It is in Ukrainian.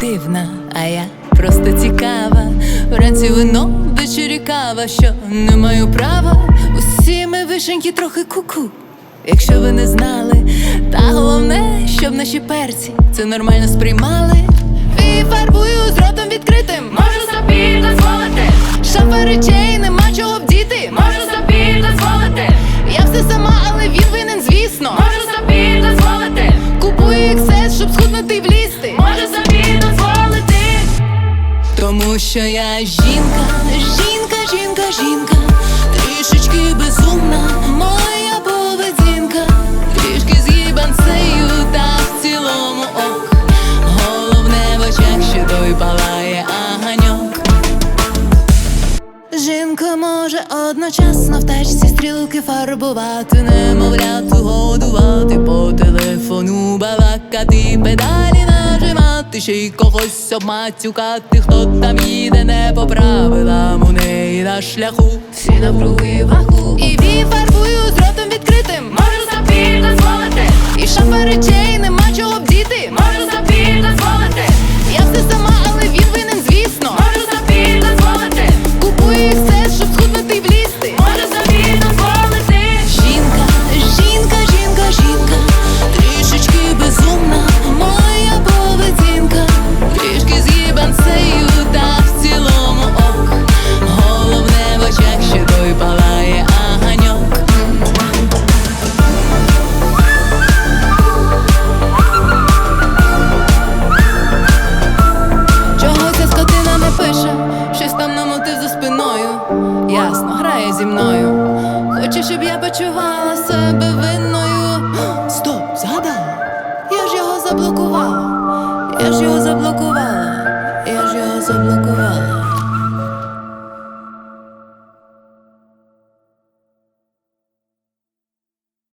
дивна, а я просто цікава. Вранці вино, ввечері кава, що не маю права. Усі ми вишеньки трохи куку. Якщо ви не знали, та головне, щоб наші перці це нормально сприймали. Що я жінка, жінка, жінка, жінка, трішечки безумна, моя поведінка, трішки з'їбанцею, та в цілому ок. Головне в очах, що той палає аганьок. Жінка може одночасно в тачці стрілки фарбувати, немовляту годувати, по телефону балакати, педалі нажимати, ще й когось обмацюкати, хто там їде не по правилам у неї на шляху. Всі навкруги ваху. І віфарбую з ротом зі мною. Хоче, щоб я почувала себе винною. Стоп, згадала. Я ж його заблокувала. Я ж його заблокувала. Я ж його заблокувала.